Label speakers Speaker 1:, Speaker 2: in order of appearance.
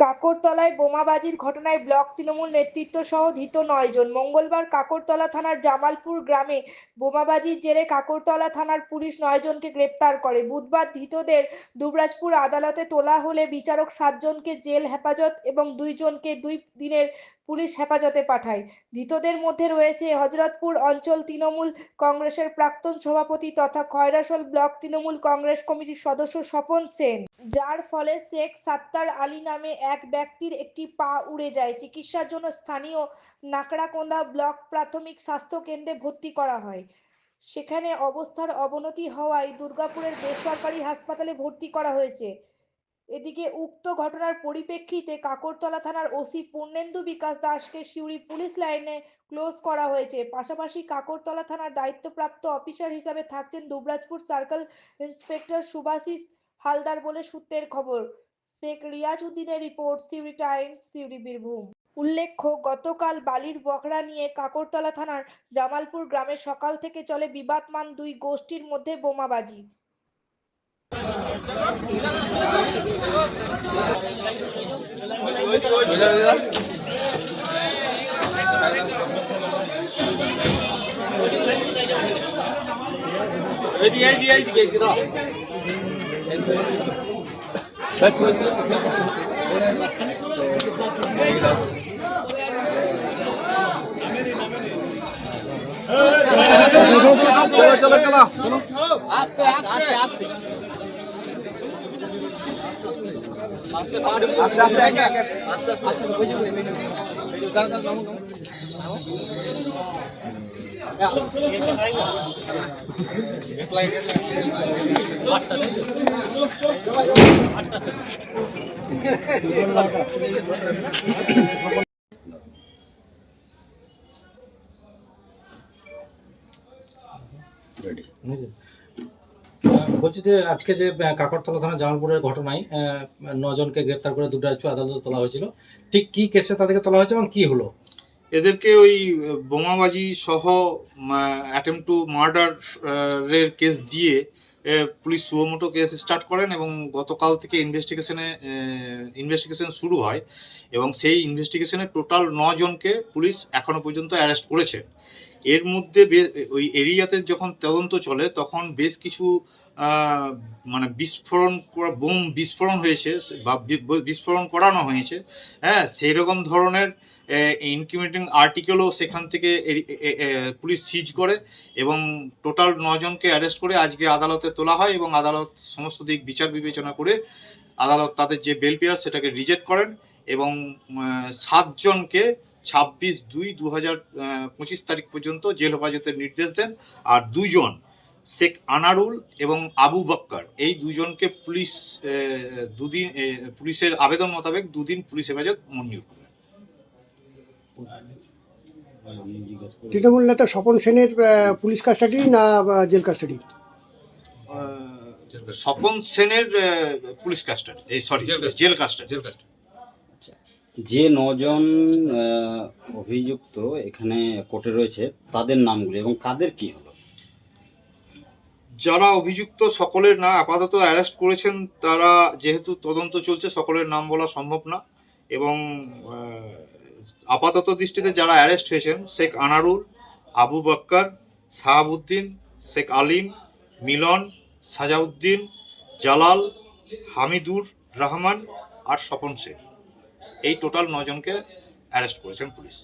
Speaker 1: কাকরতলায় বোমাবাজির ঘটনায় ব্লক তৃণমূল নেতৃত্ব সহ ধৃত নয় জন মঙ্গলবার কাকরতলা থানার জামালপুর গ্রামে বোমাবাজির জেরে কাকরতলা থানার পুলিশ নয় জনকে গ্রেপ্তার করে। বুধবার ধৃতদের দুবরাজপুর আদালতে তোলা হলে বিচারক সাতজনকে জেল হেফাজত এবং দুইজনকে দুই দিনের পুলিশ হেফাজতে পাঠায়। ধৃতদের মধ্যে রয়েছে হজরতপুর অঞ্চল তৃণমূল কংগ্রেসের প্রাক্তন সভাপতি তথা খয়রাসোল ব্লক তৃণমূল কংগ্রেস কমিটির সদস্য স্বপন সেন। যার ফলে শেখ সাত্তার আলী নামে এক ব্যক্তির একটি পা উড়ে যায়। চিকিৎসার জন্য স্থানীয় নাকড়াকোন্দা ব্লক প্রাথমিক স্বাস্থ্য কেন্দ্রে ভর্তি করা হয়। সেখানে অবস্থার অবনতি হওয়ায় দুর্গাপুরের বেসরকারি হাসপাতালে ভর্তি করা হয়েছে। এদিকে উক্ত ঘটনার পরিপ্রেক্ষিতে কাকরতলা থানার ওসি পূর্ণেন্দু বিকাশ দাসকে সিউড়ি পুলিশ লাইনে ক্লোজ করা হয়েছে। পাশাপাশি কাকরতলা থানার দায়িত্বপ্রাপ্ত অফিসার হিসাবে থাকছেন দুবরাজপুর সার্কেল ইন্সপেক্টর সুভাষিস হালদার বলে সূত্রের খবর, শেখ রিয়াজ উদ্দিনের রিপোর্ট সিউড়ি টাইমস, সিউড়ি বীরভূম। উল্লেখ্য, গতকাল বালির বকরা নিয়ে কাকরতলা থানার জামালপুর গ্রামে সকাল থেকে চলে বিবাদমান দুই গোষ্ঠীর মধ্যে বোমাবাজি।
Speaker 2: এইদিকে দাও চলো চলো চলো আস্তে আস্তে আস্তে আস্তে আস্তে আস্তে আস্তে বুঝে দাঁড়া দাঁড়া
Speaker 3: বলছি যে আজকে যে কাকরতলা থানা জামালপুরের ঘটনায় আহ, নজনকে গ্রেপ্তার করে দুটো আদালতে তোলা হয়েছিল। ঠিক কি কেসে তাদেরকে তোলা হয়েছে এবং কি হলো?
Speaker 4: এদেরকে ওই বোমাবাজি সহ অ্যাটেম্প টু মার্ডার এর কেস দিয়ে police suo motu case start করেন এবং গতকাল থেকে ইনভেস্টিগেশনে ইনভেস্টিগেশন শুরু হয় এবং সেই ইনভেস্টিগেশনে টোটাল জনকে পুলিশ এখনও পর্যন্ত অ্যারেস্ট করেছে। এর মধ্যে ওই এরিয়াতে যখন তদন্ত চলে তখন বেশ কিছু মানে বিস্ফোরণ করা, বোম বিস্ফোরণ হয়েছে বি- বিস্ফোরণ করানো হয়েছে। হ্যাঁ সেই রকম ধরনের ইনকিউমেটিং আর্টিকেলও সেখান থেকে পুলিশ সিজ করে এবং টোটাল নজনকে অ্যারেস্ট করে আজকে আদালতে তোলা হয় এবং আদালত সমস্ত দিক বিচার বিবেচনা করে আদালত তাদের যে বেল পেয়ার সেটাকে রিজেক্ট করেন এবং সাতজনকে ছাব্বিশ দুই দু হাজার পঁচিশ তারিখ পর্যন্ত জেল হেফাজতের নির্দেশ দেন আর দুজন শেখ আনারুল এবং আবু বক্কর। এই দুজনকে পুলিশ দুদিন পুলিশের আবেদন মোতাবেক দুদিন পুলিশ হেফাজত মঞ্জুর করেন
Speaker 5: তৃণমূল নেতা স্বপন সেনের পুলিশ কাস্টাডি না জেল কাস্টাডি?
Speaker 4: স্বপন সেনের পুলিশ কাস্টাডি। এই সরি জেল কাস্টাডি।
Speaker 6: যে নজন অভিযুক্ত এখানে কোর্টে রয়েছে তাদের নামগুলি এবং কাদের কি হলো?
Speaker 4: যারা অভিযুক্ত সকলের না আপাতত অ্যারেস্ট করেছেন তারা যেহেতু তদন্ত চলছে সকলের নাম বলা সম্ভব না এবং আপাতত দৃষ্টিতে যারা অ্যারেস্ট হয়েছেন, শেখ আনারুল, আবু বক্কর, সাহাবুদ্দিন, শেখ আলিম, মিলন, সাজাউদ্দিন, জালাল, হামিদুর রহমান আর স্বপন শেখ। এই টোটাল নজনকে অ্যারেস্ট করেছেন পুলিশ।